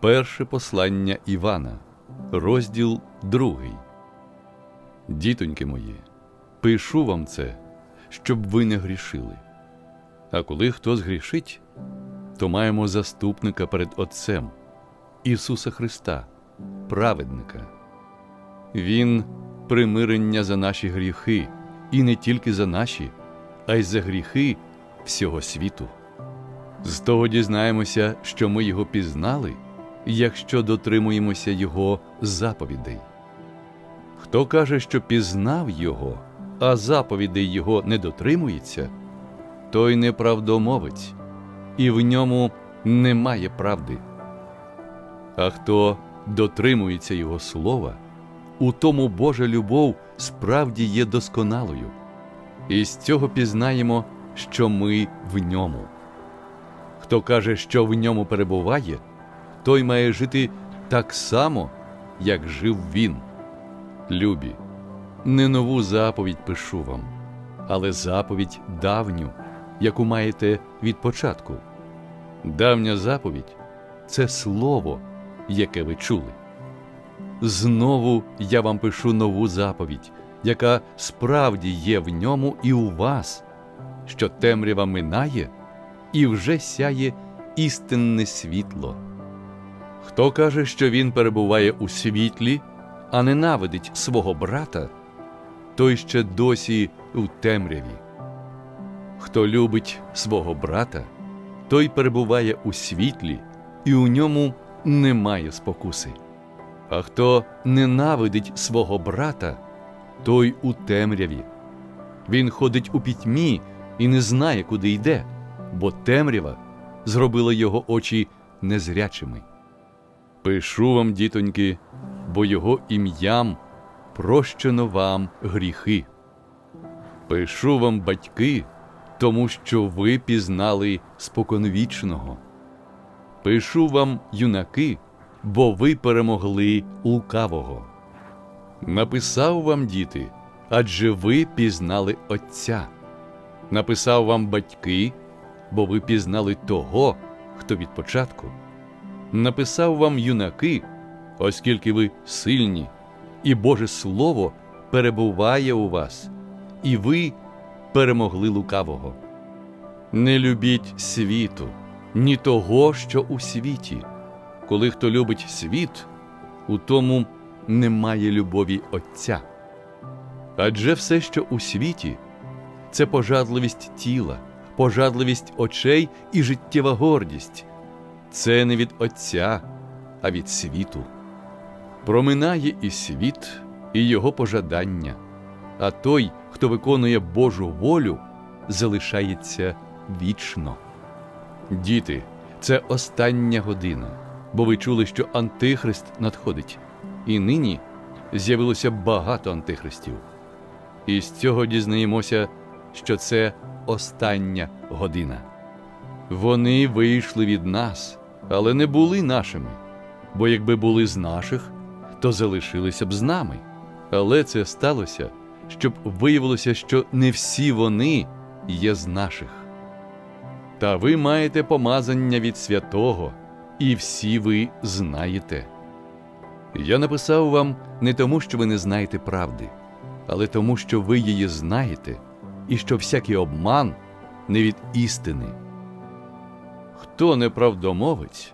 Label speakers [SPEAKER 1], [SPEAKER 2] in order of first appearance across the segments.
[SPEAKER 1] Перше послання Івана, розділ другий. Дітоньки мої, пишу вам це, щоб ви не грішили. А коли хто згрішить, то маємо заступника перед Отцем Ісуса Христа, праведника. Він примирення за наші гріхи, і не тільки за наші, а й за гріхи всього світу. З того дізнаємося, що ми його пізнали, якщо дотримуємося Його заповідей. Хто каже, що пізнав Його, а заповідей Його не дотримується, той неправдомовець, і в ньому немає правди. А хто дотримується Його слова, у тому Божа любов справді є досконалою, і з цього пізнаємо, що ми в ньому. Хто каже, що в ньому перебуває, той має жити так само, як жив він. Любі, не нову заповідь пишу вам, але заповідь давню, яку маєте від початку. Давня заповідь це слово, яке ви чули. Знову я вам пишу нову заповідь, яка справді є в ньому і у вас, що темрява минає і вже сяє істинне світло. Хто каже, що він перебуває у світлі, а ненавидить свого брата, той ще досі у темряві. Хто любить свого брата, той перебуває у світлі, і у ньому немає спокуси. А хто ненавидить свого брата, той у темряві. Він ходить у пітьмі і не знає, куди йде, бо темрява зробила його очі незрячими. Пишу вам, дітоньки, бо його ім'ям прощено вам гріхи. Пишу вам, батьки, тому що ви пізнали споконвічного. Пишу вам, юнаки, бо ви перемогли лукавого. Написав вам, діти, адже ви пізнали Отця. Написав вам батьки, бо ви пізнали того, хто від початку. Написав вам юнаки, оскільки ви сильні, і Боже Слово перебуває у вас, і ви перемогли лукавого. Не любіть світу, ні того, що у світі. Коли хто любить світ, у тому немає любові Отця. Адже все, що у світі, це пожадливість тіла, пожадливість очей і життєва гордість. Це не від Отця, а від світу. Проминає і світ, і його пожадання, а той, хто виконує Божу волю, залишається вічно. Діти, це остання година, бо ви чули, що Антихрист надходить, і нині з'явилося багато антихристів. І з цього дізнаємося, що це остання година. Вони вийшли від нас, але не були нашими, бо якби були з наших, то залишилися б з нами. Але це сталося, щоб виявилося, що не всі вони є з наших. Та ви маєте помазання від святого, і всі ви знаєте. Я написав вам не тому, що ви не знаєте правди, але тому, що ви її знаєте, і що всякий обман не від істини. Хто неправдомовець,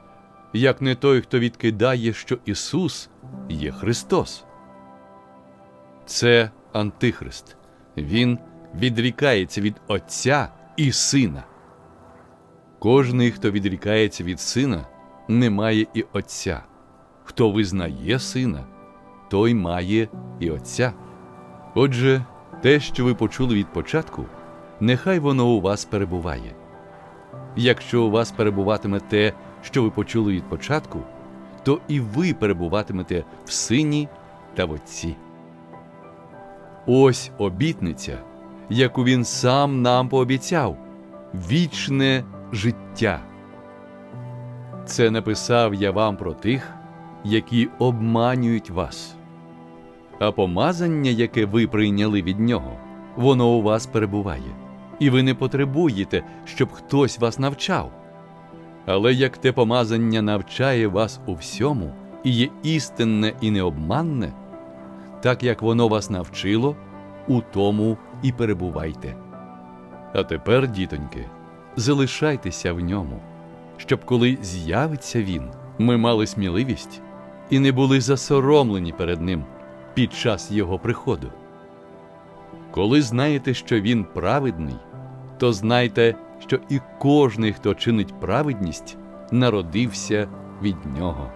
[SPEAKER 1] як не той, хто відкидає, що Ісус є Христос? Це Антихрист. Він відрікається від Отця і Сина. Кожний, хто відрікається від сина, не має і Отця. Хто визнає сина, той має і Отця. Отже, те, що ви почули від початку, нехай воно у вас перебуває. Якщо у вас перебуватиме те, що ви почули від початку, то і ви перебуватимете в сині та в Отці. Ось обітниця, яку він сам нам пообіцяв вічне життя. Це написав я вам про тих, які обманюють вас. А помазання, яке ви прийняли від нього, воно у вас перебуває, і ви не потребуєте, щоб хтось вас навчав. Але як те помазання навчає вас у всьому і є істинне і необманне, так як воно вас навчило, у тому і перебувайте. А тепер, дітоньки, залишайтеся в ньому, щоб коли з'явиться він, ми мали сміливість і не були засоромлені перед ним під час його приходу. Коли знаєте, що він праведний, то знайте, що і кожний, хто чинить праведність, народився від нього.